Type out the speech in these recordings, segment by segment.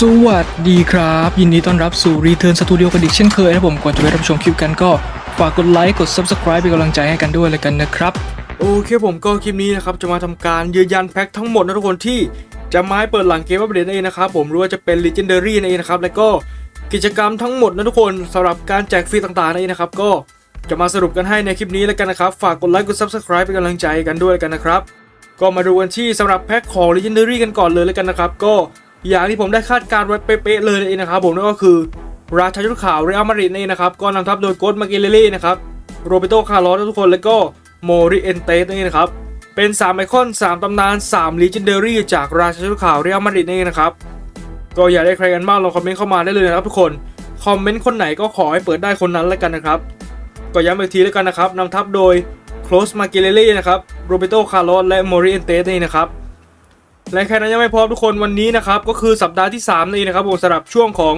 สวัสดีครับ ยินดีต้อนรับสู่ Return Studio กันอีกเช่นเคยนะผมก่อนจะไปรับชมคลิปกันก็ ฝากกดไลค์กด Subscribe เป็นกำลังใจให้กันด้วยเลยกันนะครับ โอเคผมก็คลิปนี้นะครับ จะมาทำการยืนยันแพ็คทั้งหมดนะทุกคนที่จะมาให้เปิดหลังเกมอัปเดตนั่นเองนะครับผมหรู้ว่าจะเป็น Legendary นั่นเองนะครับแล้วก็กิจกรรมทั้งหมดนะทุกคนสำหรับการแจกฟรีต่างๆนั่นเองนะครับก็จะมาสรุปกันให้ในคลิปนี้แล้วกันนะครับฝากกดไลค์กด Subscribe เป็นกำลังใจกันด้วยแล้วกันนะครับก็มาดูกันที่สำหรับแพ็คของ Legendary กันก่อนเลยแล้วกันนะครับก็ อย่างที่ผมได้คาดการณ์ไว้เป๊ะๆเลยนั่เองนะครับผมนั่นก็คือราชาชุดขาวเรอัลมาดริดนั่นะครับก็นำทัพโดยโกดมาเกเลเล่นะครับโรเบโตคาร์ลอสทุกคนแล้วก็โมริเอนเตสนั่นะครับเป็น 3 ไอคอน 3 ตำนาน3 Legendary จากราชาชุดขาวเรอัลมาดริดนั่นะครับก็อยากได้ใครกันบ้างลองคอมเมนต์เข้ามาได้เลยนะครับทุกคนคอมเมนต์คนไหนก็ขอให้เปิดได้คนนั้นแล้วกันนะครับก็ย้ำอีกทีแล้วกันนะครับนำทัพโดยโคลสมาเกเลเล่นะครับโรเบโตคาร์ลอสและโมริเอนเตสนี่นะครับ และแค่นั้นยังไม่พอทุกคนวันนี้นะครับก็คือสัปดาห์ที่3นั่นเองนะครับผมสำหรับช่วงของ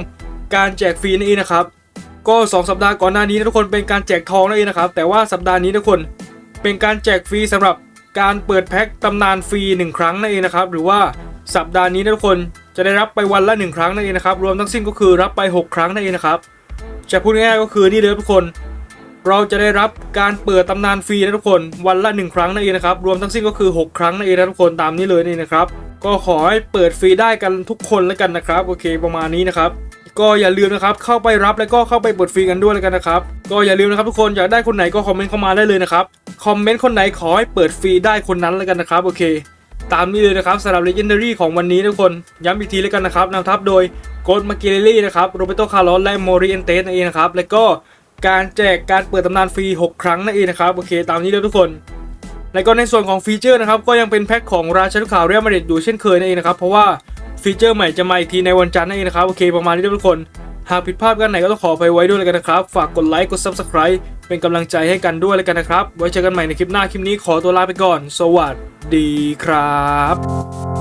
การแจกฟรีนั่นเองนะครับก็ 2 สัปดาห์ก่อนหน้านี้ทุกคนเป็นการแจกทองนั่นเองนะครับแต่ว่าสัปดาห์นี้ทุกคนเป็นการแจกฟรีสำหรับการเปิดแพ็คตำนานฟรี 1 ครั้งนั่นเองนะครับหรือว่าสัปดาห์นี้ทุกคนจะได้รับไปวันละ 1 ครั้งนั่นเองนะครับรวมทั้งสิ้นก็คือรับไป 6 ครั้งนั่นเองนะครับจะพูดง่ายๆก็คือนี่เลยทุกคน เราจะได้รับการเปิดตำนานฟรีนะทุกคนวันละ 1 ครั้งนั่นเองนะครับรวมทั้งสิ้นก็คือ 6 ครั้งนั่นเองนะทุกคนตามนี้เลยนี่นะครับ ก็ขอให้เปิดฟรีได้กันทุกคนแล้วกันนะครับ โอเคประมาณนี้นะครับ ก็อย่าลืมนะครับเข้าไปรับแล้วก็เข้าไปเปิดฟรีกันด้วยแล้วกันนะครับ ก็อย่าลืมนะครับทุกคนอยากได้คนไหนก็คอมเมนต์เข้ามาได้เลยนะครับคอมเมนต์คนไหนขอให้เปิดฟรีได้คนนั้นแล้วกันนะครับโอเค ตามนี้เลยนะครับสำหรับ Legendary ของวันนี้ทุกคนย้ำอีกทีแล้วกันนะครับนำทัพโดยโกดมาเกเลลี่นะครับโรเบโตคาร์ลอสและโมริเอนเตสนั่นเองนะครับแล้วก็การแจกการเปิดตำนานฟรี 6 ครั้งนั่นเองนะครับโอเค ตามนี้เลยทุกคน แล้วก็ในส่วนของฟีเจอร์นะครับก็ยังเป็นแพ็คของราชาลูกขาวเรียลมาดริดอยู่เช่นเคยนั่นเองนะครับเพราะว่าฟีเจอร์ใหม่จะมาอีกทีในวันจันทร์นั่นเองนะครับโอเคประมาณนี้ทุกคนหากผิดพลาดกันไหนก็ต้องขอไปไว้ด้วยเลยกันนะครับ ฝากกดไลค์กด Subscribe เป็นกำลังใจให้กันด้วยเลยกันนะครับ ไว้เจอกันใหม่ในคลิปหน้าคลิปนี้ขอตัวลาไปก่อน สวัสดีครับ